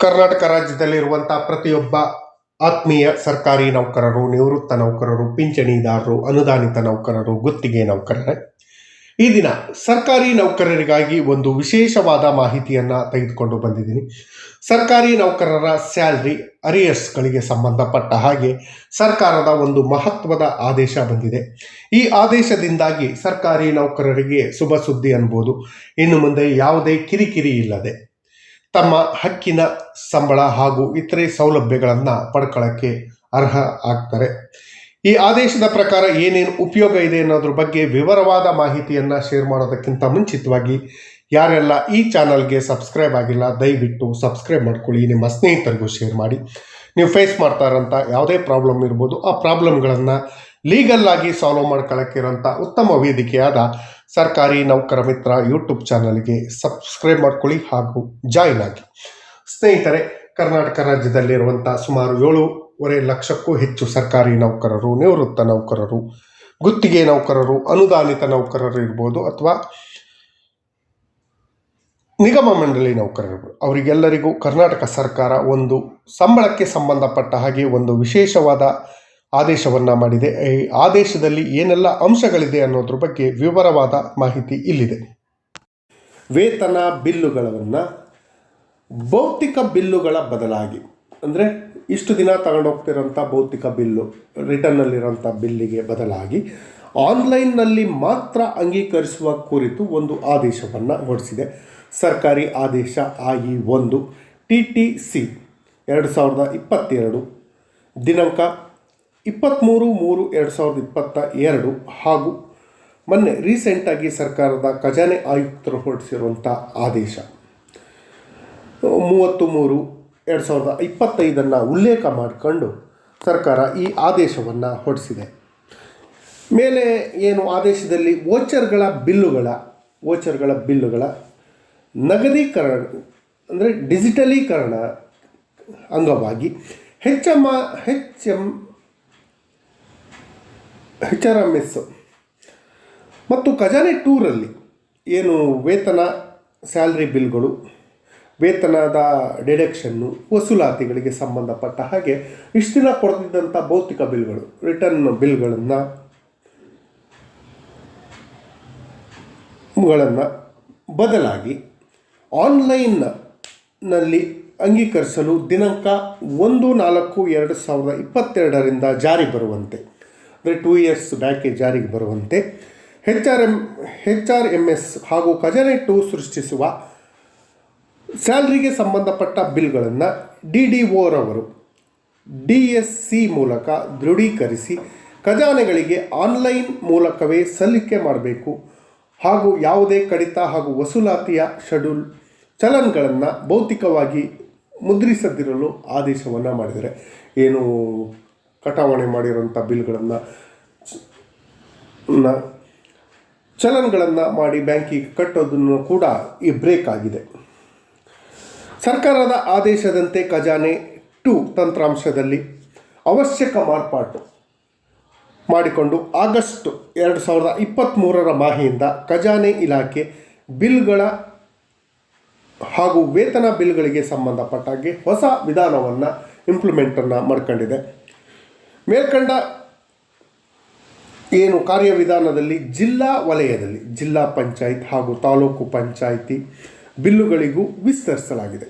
ಕರ್ನಾಟಕ ರಾಜ್ಯದಲ್ಲಿರುವಂಥ ಪ್ರತಿಯೊಬ್ಬ ಆತ್ಮೀಯ ಸರ್ಕಾರಿ ನೌಕರರು, ನಿವೃತ್ತ ನೌಕರರು, ಪಿಂಚಣಿದಾರರು, ಅನುದಾನಿತ ನೌಕರರು, ಗುತ್ತಿಗೆ ನೌಕರರೇ, ಈ ದಿನ ಸರ್ಕಾರಿ ನೌಕರರಿಗಾಗಿ ಒಂದು ವಿಶೇಷವಾದ ಮಾಹಿತಿಯನ್ನು ತೆಗೆದುಕೊಂಡು ಬಂದಿದ್ದೀನಿ. ಸರ್ಕಾರಿ ನೌಕರರ ಸ್ಯಾಲ್ರಿ ಅರಿಯರ್ಸ್ಗಳಿಗೆ ಸಂಬಂಧಪಟ್ಟ ಹಾಗೆ ಸರ್ಕಾರದ ಒಂದು ಮಹತ್ವದ ಆದೇಶ ಬಂದಿದೆ. ಈ ಆದೇಶದಿಂದಾಗಿ ಸರ್ಕಾರಿ ನೌಕರರಿಗೆ ಶುಭ ಸುದ್ದಿ ಅನ್ಬೋದು. ಇನ್ನು ಮುಂದೆ ಯಾವುದೇ ಕಿರಿಕಿರಿ ಇಲ್ಲದೆ ತಮ್ಮ ಹಕ್ಕಿನ ಸಂಬಳ ಹಾಗೂ ಇತರೆ ಸೌಲಭ್ಯಗಳನ್ನು ಪಡ್ಕೊಳ್ಳೋಕ್ಕೆ ಅರ್ಹ ಆಗ್ತಾರೆ. ಈ ಆದೇಶದ ಪ್ರಕಾರ ಏನೇನು ಉಪಯೋಗ ಇದೆ ಅನ್ನೋದ್ರ ಬಗ್ಗೆ ವಿವರವಾದ ಮಾಹಿತಿಯನ್ನು ಶೇರ್ ಮಾಡೋದಕ್ಕಿಂತ ಮುಂಚಿತವಾಗಿ ಯಾರೆಲ್ಲ ಈ ಚಾನಲ್ಗೆ ಸಬ್ಸ್ಕ್ರೈಬ್ ಆಗಿಲ್ಲ, ದಯವಿಟ್ಟು ಸಬ್ಸ್ಕ್ರೈಬ್ ಮಾಡ್ಕೊಳ್ಳಿ. ನಿಮ್ಮ ಸ್ನೇಹಿತರಿಗೂ ಶೇರ್ ಮಾಡಿ. ನೀವು ಫೇಸ್ ಮಾಡ್ತಾ ಇರೋಂಥ ಯಾವುದೇ ಪ್ರಾಬ್ಲಮ್ ಇರ್ಬೋದು, ಆ ಪ್ರಾಬ್ಲಮ್ಗಳನ್ನು ಲೀಗಲ್ ಆಗಿ ಸಾಲ್ವ್ ಮಾಡ್ಕೊಳ್ಳೋಕ್ಕಿರೋಂಥ ಉತ್ತಮ ವೇದಿಕೆಯಾದ ಸರ್ಕಾರಿ ನೌಕರ ಮಿತ್ರ ಯೂಟ್ಯೂಬ್ ಚಾನಲ್ಗೆ ಸಬ್ಸ್ಕ್ರೈಬ್ ಮಾಡ್ಕೊಳ್ಳಿ ಹಾಗೂ ಜಾಯಿನ್ ಆಗಿ. ಸ್ನೇಹಿತರೆ, ಕರ್ನಾಟಕ ರಾಜ್ಯದಲ್ಲಿರುವಂಥ ಸುಮಾರು ಏಳೂವರೆ ಲಕ್ಷಕ್ಕೂ ಹೆಚ್ಚು ಸರ್ಕಾರಿ ನೌಕರರು, ನಿವೃತ್ತ ನೌಕರರು, ಗುತ್ತಿಗೆ ನೌಕರರು, ಅನುದಾನಿತ ನೌಕರರು ಇರ್ಬೋದು ಅಥವಾ ನಿಗಮ ಮಂಡಳಿ ನೌಕರರು ಅವರಿಗೆಲ್ಲರಿಗೂ ಕರ್ನಾಟಕ ಸರ್ಕಾರ ಒಂದು ಸಂಬಳಕ್ಕೆ ಸಂಬಂಧಪಟ್ಟ ಹಾಗೆ ಒಂದು ವಿಶೇಷವಾದ ಆದೇಶವನ್ನು ಮಾಡಿದೆ. ಈ ಆದೇಶದಲ್ಲಿ ಏನೆಲ್ಲ ಅಂಶಗಳಿದೆ ಅನ್ನೋದ್ರ ಬಗ್ಗೆ ವಿವರವಾದ ಮಾಹಿತಿ ಇಲ್ಲಿದೆ. ವೇತನ ಬಿಲ್ಲುಗಳನ್ನು ಭೌತಿಕ ಬಿಲ್ಲುಗಳ ಬದಲಾಗಿ, ಅಂದರೆ ಇಷ್ಟು ದಿನ ತಗೊಂಡೋಗ್ತಿರೋಂಥ ಭೌತಿಕ ಬಿಲ್ಲು ರಿಟರ್ನಲ್ಲಿರೋಂಥ ಬಿಲ್ಲಿಗೆ ಬದಲಾಗಿ ಆನ್ಲೈನ್ನಲ್ಲಿ ಮಾತ್ರ ಅಂಗೀಕರಿಸುವ ಕುರಿತು ಒಂದು ಆದೇಶವನ್ನು ಹೊರಡಿಸಿದೆ ಸರ್ಕಾರಿ ಆದೇಶ ಆಗಿ ಒಂದು. ಟಿ ಟಿ ಸಿ, ಎರಡು ಸಾವಿರದ ಇಪ್ಪತ್ತೆರಡು ದಿನಾಂಕ ಇಪ್ಪತ್ತ್ಮೂರು ಮೂರು, ಎರಡು ಸಾವಿರದ ಇಪ್ಪತ್ತ ಎರಡು ಹಾಗೂ ಮೊನ್ನೆ ರೀಸೆಂಟಾಗಿ ಸರ್ಕಾರದ ಖಜಾನೆ ಆಯುಕ್ತರು ಹೊರಡಿಸಿರುವಂಥ ಆದೇಶ. ಮೂವತ್ತು, ಮೂರು, ಎರಡು ಸಾವಿರದ ಇಪ್ಪತ್ತೈದನ್ನು ಉಲ್ಲೇಖ ಮಾಡಿಕೊಂಡು ಸರ್ಕಾರ ಈ ಆದೇಶವನ್ನು ಹೊರಡಿಸಿದೆ. ಮೇಲೆ ಏನು ಆದೇಶದಲ್ಲಿ ವೋಚರ್ಗಳ ಬಿಲ್ಲುಗಳ ವೋಚರ್ಗಳ ಬಿಲ್ಲುಗಳ ನಗದೀಕರಣ, ಅಂದರೆ ಡಿಜಿಟಲೀಕರಣ ಅಂಗವಾಗಿ H M H M H R M S ಮತ್ತು ಖಜಾನೆ ಟೂರಲ್ಲಿ ಏನು ವೇತನ, ಸ್ಯಾಲ್ರಿ ಬಿಲ್ಗಳು, ವೇತನದ ಡಿಡಕ್ಷನ್ನು ವಸೂಲಾತಿಗಳಿಗೆ ಸಂಬಂಧಪಟ್ಟ ಹಾಗೆ ಇಷ್ಟು ದಿನ ಕೊಡ್ತಿದ್ದಂಥ ಭೌತಿಕ ಬಿಲ್ಗಳು ರಿಟರ್ನ್ ಬಿಲ್ಗಳನ್ನು ಗಳನ್ನು ಬದಲಾಗಿ ಆನ್ಲೈನ್ನಲ್ಲಿ ಅಂಗೀಕರಿಸಲು ದಿನಾಂಕ ಒಂದು ನಾಲ್ಕು ಎರಡು ಸಾವಿರದ ಇಪ್ಪತ್ತೆರಡರಿಂದ ಜಾರಿ ಬರುವಂತೆ. ಅಂದರೆ ಟೂ ಇಯರ್ಸ್ ಬ್ಯಾಕೆ ಜಾರಿಗೆ ಬರುವಂತೆ. H R M H R M S ಹಾಗೂ ಖಜಾನೆ ಟು ಸೃಷ್ಟಿಸುವ ಸ್ಯಾಲ್ರಿಗೆ ಸಂಬಂಧಪಟ್ಟ ಬಿಲ್ಗಳನ್ನು ಡಿ ಡಿ ಓರವರು ಡಿ ಎಸ್ ಸಿ ಮೂಲಕ ದೃಢೀಕರಿಸಿ ಖಜಾನೆಗಳಿಗೆ ಆನ್ಲೈನ್ ಮೂಲಕವೇ ಸಲ್ಲಿಕೆ ಮಾಡಬೇಕು ಹಾಗೂ ಯಾವುದೇ ಕಡಿತ ಹಾಗೂ ವಸೂಲಾತಿಯ ಶೆಡ್ಯೂಲ್ ಚಲನ್ಗಳನ್ನು ಭೌತಿಕವಾಗಿ ಮುದ್ರಿಸದಿರಲು ಆದೇಶವನ್ನು ಮಾಡಿದರೆ ಏನು ಕಟಾವಣೆ ಮಾಡಿರುವಂಥ ಬಿಲ್ಗಳನ್ನು ಚಲನ್ಗಳನ್ನು ಮಾಡಿ ಬ್ಯಾಂಕಿಗೆ ಕಟ್ಟೋದನ್ನು ಕೂಡ ಈ ಬ್ರೇಕ್ ಆಗಿದೆ. ಸರ್ಕಾರದ ಆದೇಶದಂತೆ ಖಜಾನೆ ಟು ತಂತ್ರಾಂಶದಲ್ಲಿ ಅವಶ್ಯಕ ಮಾರ್ಪಾಟು ಮಾಡಿಕೊಂಡು ಆಗಸ್ಟ್ ಎರಡು ಸಾವಿರದ ಇಪ್ಪತ್ತ್ಮೂರರ ಮಾಹೆಯಿಂದ ಖಜಾನೆ ಇಲಾಖೆ ಬಿಲ್ಗಳ ಹಾಗೂ ವೇತನ ಬಿಲ್ಗಳಿಗೆ ಸಂಬಂಧಪಟ್ಟ ಹಾಗೆ ಹೊಸ ವಿಧಾನವನ್ನು ಇಂಪ್ಲಿಮೆಂಟನ್ನು ಮಾಡ್ಕೊಂಡಿದೆ. ಮೇಲ್ಕಂಡ ಏನು ಕಾರ್ಯವಿಧಾನದಲ್ಲಿ ಜಿಲ್ಲಾ ವಲಯದಲ್ಲಿ, ಜಿಲ್ಲಾ ಪಂಚಾಯತ್ ಹಾಗೂ ತಾಲೂಕು ಪಂಚಾಯಿತಿ ಬಿಲ್ಲುಗಳಿಗೂ ವಿಸ್ತರಿಸಲಾಗಿದೆ.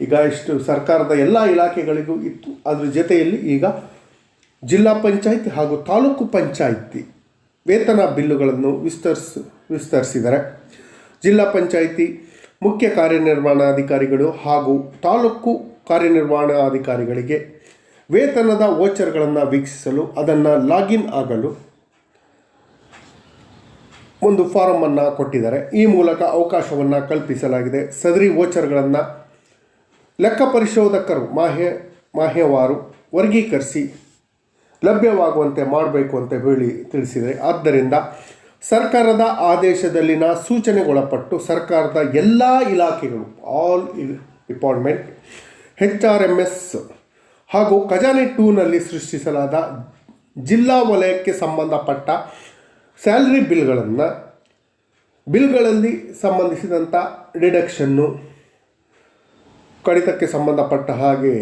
ಈಗ ಇಷ್ಟು ಸರ್ಕಾರದ ಎಲ್ಲ ಇಲಾಖೆಗಳಿಗೂ ಇತ್ತು. ಅದರ ಜೊತೆಯಲ್ಲಿ ಈಗ ಜಿಲ್ಲಾ ಪಂಚಾಯತ್ ಹಾಗೂ ತಾಲೂಕು ಪಂಚಾಯಿತಿ ವೇತನ ಬಿಲ್ಲುಗಳನ್ನು ವಿಸ್ತರಿಸ ವಿಸ್ತರಿಸಿದ್ದಾರೆ ಜಿಲ್ಲಾ ಪಂಚಾಯಿತಿ ಮುಖ್ಯ ಕಾರ್ಯನಿರ್ವಹಣಾಧಿಕಾರಿಗಳು ಹಾಗೂ ತಾಲೂಕು ಕಾರ್ಯನಿರ್ವಹಣಾಧಿಕಾರಿಗಳಿಗೆ ವೇತನದ ವೋಚರ್ಗಳನ್ನು ವೀಕ್ಷಿಸಲು, ಅದನ್ನು ಲಾಗಿನ್ ಆಗಲು ಒಂದು ಫಾರಮನ್ನು ಕೊಟ್ಟಿದ್ದಾರೆ. ಈ ಮೂಲಕ ಅವಕಾಶವನ್ನು ಕಲ್ಪಿಸಲಾಗಿದೆ. ಸದರಿ ವೋಚರ್ಗಳನ್ನು ಲೆಕ್ಕ ಪರಿಶೋಧಕರು, ಮಾಹೆ, ಮಾಹ್ಯವಾರು ವರ್ಗೀಕರಿಸಿ ಲಭ್ಯವಾಗುವಂತೆ ಮಾಡಬೇಕು ಅಂತ ಹೇಳಿ ತಿಳಿಸಿದರೆ ಆದ್ದರಿಂದ ಸರ್ಕಾರದ ಆದೇಶದಲ್ಲಿನ ಸೂಚನೆಗೊಳಪಟ್ಟು ಸರ್ಕಾರದ ಎಲ್ಲ ಇಲಾಖೆಗಳು, all department H R M S ಹಾಗೂ ಖಜಾನೆ ಟೂನಲ್ಲಿ ಸೃಷ್ಟಿಸಲಾದ ಜಿಲ್ಲಾ ವಲಯಕ್ಕೆ ಸಂಬಂಧಪಟ್ಟ ಸ್ಯಾಲ್ರಿ ಬಿಲ್ಗಳನ್ನು, ಬಿಲ್ಗಳಲ್ಲಿ ಸಂಬಂಧಿಸಿದಂಥ ಡಿಡಕ್ಷನ್ನು ಕಡಿತಕ್ಕೆ ಸಂಬಂಧಪಟ್ಟ ಹಾಗೆ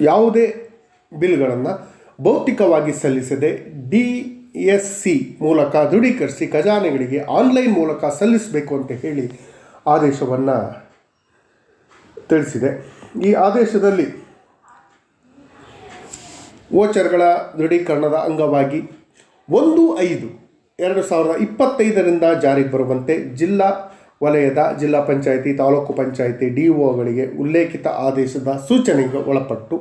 ಯಾವುದೇ ಬಿಲ್ಗಳನ್ನು ಭೌತಿಕವಾಗಿ ಸಲ್ಲಿಸದೆ ಡಿ ಎಸ್ ಸಿ ಮೂಲಕ ದೃಢೀಕರಿಸಿ ಖಜಾನೆಗಳಿಗೆ ಆನ್ಲೈನ್ ಮೂಲಕ ಸಲ್ಲಿಸಬೇಕು ಅಂತ ಹೇಳಿ ಆದೇಶವನ್ನು ತಿಳಿಸಿದೆ. ಈ ಆದೇಶದಲ್ಲಿ ವೋಚರ್ಗಳ ದೃಢೀಕರಣದ ಅಂಗವಾಗಿ ಒಂದು ಐದು ಎರಡು ಸಾವಿರದ ಇಪ್ಪತ್ತೈದರಿಂದ ಜಾರಿಗೆ ಬರುವಂತೆ ಜಿಲ್ಲಾ ವಲಯದ ಜಿಲ್ಲಾ ಪಂಚಾಯಿತಿ, ತಾಲೂಕು ಪಂಚಾಯಿತಿ, ಡಿ ಒಗಳಿಗೆ ಉಲ್ಲೇಖಿತ ಆದೇಶದ ಸೂಚನೆಗೆ ಒಳಪಟ್ಟು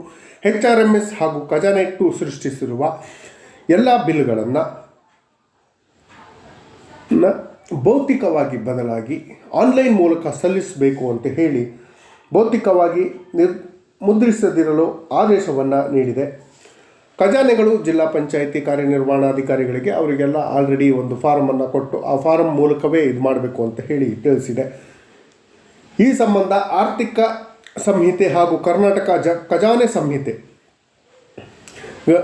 ಎಚ್ ಆರ್ ಎಂ ಎಸ್ ಹಾಗೂ ಖಜಾನೆ ಟು ಸೃಷ್ಟಿಸಿರುವ ಎಲ್ಲ ಬಿಲ್ಗಳನ್ನು ಭೌತಿಕವಾಗಿ ಬದಲಾಗಿ ಆನ್ಲೈನ್ ಮೂಲಕ ಸಲ್ಲಿಸಬೇಕು ಅಂತ ಹೇಳಿ ಭೌತಿಕವಾಗಿ ನಿರ್, ಮುದ್ರಿಸದಿರಲು ಆದೇಶವನ್ನು ನೀಡಿದೆ. ಖಜಾನೆಗಳು ಜಿಲ್ಲಾ ಪಂಚಾಯಿತಿ ಕಾರ್ಯನಿರ್ವಹಣಾಧಿಕಾರಿಗಳಿಗೆ ಅವರಿಗೆಲ್ಲ ಆಲ್ರೆಡಿ ಒಂದು ಫಾರಮನ್ನು ಕೊಟ್ಟು ಆ ಫಾರಂ ಮೂಲಕವೇ ಇದು ಮಾಡಬೇಕು ಅಂತ ಹೇಳಿ ತಿಳಿಸಿದೆ. ಈ ಸಂಬಂಧ ಆರ್ಥಿಕ ಸಂಹಿತೆ ಹಾಗೂ ಕರ್ನಾಟಕ ಜ, ಖಜಾನೆ ಸಂಹಿತೆ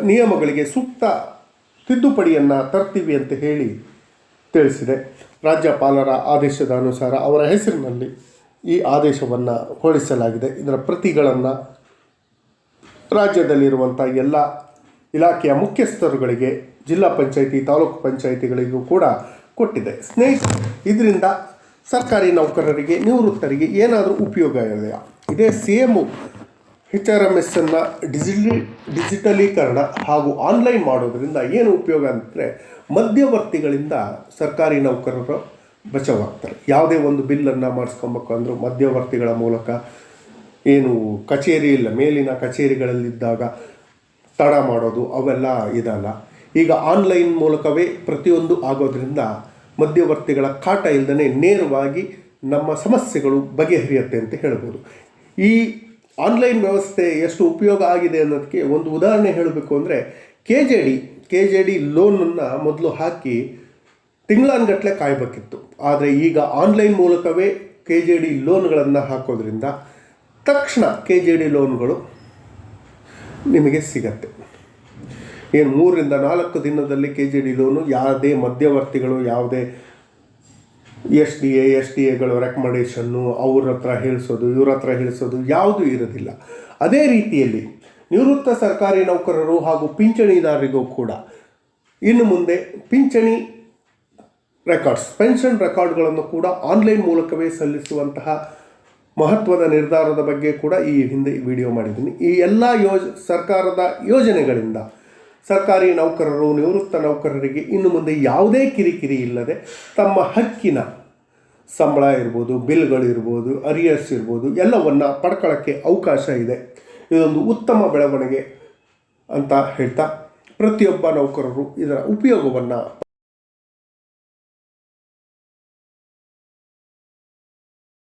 ನಿಯಮಗಳಿಗೆ ಸೂಕ್ತ ತಿದ್ದುಪಡಿಯನ್ನು ತರ್ತೀವಿ ಅಂತ ಹೇಳಿ ತಿಳಿಸಿದೆ. ರಾಜ್ಯಪಾಲರ ಆದೇಶದ ಅನುಸಾರ ಅವರ ಹೆಸರಿನಲ್ಲಿ ಈ ಆದೇಶವನ್ನು ಹೊರಡಿಸಲಾಗಿದೆ. ಇದರ ಪ್ರತಿಗಳನ್ನು ರಾಜ್ಯದಲ್ಲಿರುವಂಥ ಎಲ್ಲ ಇಲಾಖೆಯ ಮುಖ್ಯಸ್ಥರುಗಳಿಗೆ ಜಿಲ್ಲಾ ಪಂಚಾಯಿತಿ, ತಾಲೂಕು ಪಂಚಾಯಿತಿಗಳಿಗೂ ಕೂಡ ಕೊಟ್ಟಿದೆ. ಸ್ನೇಹಿತ ಇದರಿಂದ ಸರ್ಕಾರಿ ನೌಕರರಿಗೆ, ನಿವೃತ್ತರಿಗೆ ಏನಾದರೂ ಉಪಯೋಗ ಇದೆಯಾ? ಇದೇ same H R M S ಅನ್ನು ಡಿಜಿಟಲಿ, ಡಿಜಿಟಲೀಕರಣ ಹಾಗೂ ಆನ್ಲೈನ್ ಮಾಡೋದರಿಂದ ಏನು ಉಪಯೋಗ ಅಂದರೆ ಮಧ್ಯವರ್ತಿಗಳಿಂದ ಸರ್ಕಾರಿ ನೌಕರರು ಬಚಾವಾಗ್ತಾರೆ. ಯಾವುದೇ ಒಂದು ಬಿಲ್ಲನ್ನು ಮಾಡಿಸ್ಕೊಬೇಕು ಅಂದರೂ ಮಧ್ಯವರ್ತಿಗಳ ಮೂಲಕ ಏನು ಕಚೇರಿ ಇಲ್ಲ, ಮೇಲಿನ ಕಚೇರಿಗಳಲ್ಲಿದ್ದಾಗ ತಡ ಮಾಡೋದು ಅವೆಲ್ಲ ಇದಲ್ಲ. ಈಗ ಆನ್ಲೈನ್ ಮೂಲಕವೇ ಪ್ರತಿಯೊಂದು ಆಗೋದ್ರಿಂದ ಮಧ್ಯವರ್ತಿಗಳ ಕಾಟ ಇಲ್ಲದೇ ನೇರವಾಗಿ ನಮ್ಮ ಸಮಸ್ಯೆಗಳು ಬಗೆಹರಿಯುತ್ತೆ ಅಂತ ಹೇಳ್ಬೋದು. ಈ ಆನ್ಲೈನ್ ವ್ಯವಸ್ಥೆ ಎಷ್ಟು ಉಪಯೋಗ ಆಗಿದೆ ಅನ್ನೋದಕ್ಕೆ ಒಂದು ಉದಾಹರಣೆ ಹೇಳಬೇಕು ಅಂದರೆ K J D K J D ಲೋನನ್ನು ಮೊದಲು ಹಾಕಿ ತಿಂಗಳಾನ್ಗಟ್ಟಲೆ ಕಾಯಬೇಕಿತ್ತು. ಆದರೆ ಈಗ ಆನ್ಲೈನ್ ಮೂಲಕವೇ ಕೆ ಜೆ ಡಿ ಲೋನ್ಗಳನ್ನು ಹಾಕೋದ್ರಿಂದ ತಕ್ಷಣ ಕೆ ಜೆ ಡಿ ಲೋನ್ಗಳು ನಿಮಗೆ ಸಿಗತ್ತೆ. ಏನು ಮೂರರಿಂದ ನಾಲ್ಕು ದಿನದಲ್ಲಿ ಕೆ ಜಿ ಡಿ ಲೋನು ಯಾವುದೇ ಮಧ್ಯವರ್ತಿಗಳು, ಯಾವುದೇ S D A S D ಎಗಳು ರೆಕಮೆಂಡೇಷನ್ನು ಅವ್ರ ಹತ್ರ ಹೇಳಿಸೋದು, ಇವ್ರ ಹತ್ರ ಹೇಳಿಸೋದು ಯಾವುದೂ ಇರೋದಿಲ್ಲ. ಅದೇ ರೀತಿಯಲ್ಲಿ ನಿವೃತ್ತ ಸರ್ಕಾರಿ ನೌಕರರು ಹಾಗೂ ಪಿಂಚಣಿದಾರರಿಗೂ ಕೂಡ ಇನ್ನು ಮುಂದೆ ಪಿಂಚಣಿ ರೆಕಾರ್ಡ್ಸ್ ಪೆನ್ಷನ್ ರೆಕಾರ್ಡ್ಗಳನ್ನು ಕೂಡ ಆನ್ಲೈನ್ ಮೂಲಕವೇ ಸಲ್ಲಿಸುವಂತಹ ಮಹತ್ವದ ನಿರ್ಧಾರದ ಬಗ್ಗೆ ಕೂಡ ಈ ಹಿಂದೆ ವಿಡಿಯೋ ಮಾಡಿದ್ದೀನಿ. ಈ ಎಲ್ಲ ಯೋಜ, ಸರ್ಕಾರದ ಯೋಜನೆಗಳಿಂದ ಸರ್ಕಾರಿ ನೌಕರರು, ನಿವೃತ್ತ ನೌಕರರಿಗೆ ಇನ್ನು ಮುಂದೆ ಯಾವುದೇ ಕಿರಿಕಿರಿ ಇಲ್ಲದೆ ತಮ್ಮ ಹಕ್ಕಿನ ಸಂಬಳ ಇರ್ಬೋದು ಬಿಲ್ಗಳಿರ್ಬೋದು ಅರಿಯರ್ಸ್ ಇರ್ಬೋದು, ಎಲ್ಲವನ್ನು ಪಡ್ಕೊಳ್ಳೋಕ್ಕೆ ಅವಕಾಶ ಇದೆ. ಇದೊಂದು ಉತ್ತಮ ಬೆಳವಣಿಗೆ ಅಂತ ಹೇಳ್ತಾ ಪ್ರತಿಯೊಬ್ಬ ನೌಕರರು ಇದರ ಉಪಯೋಗವನ್ನು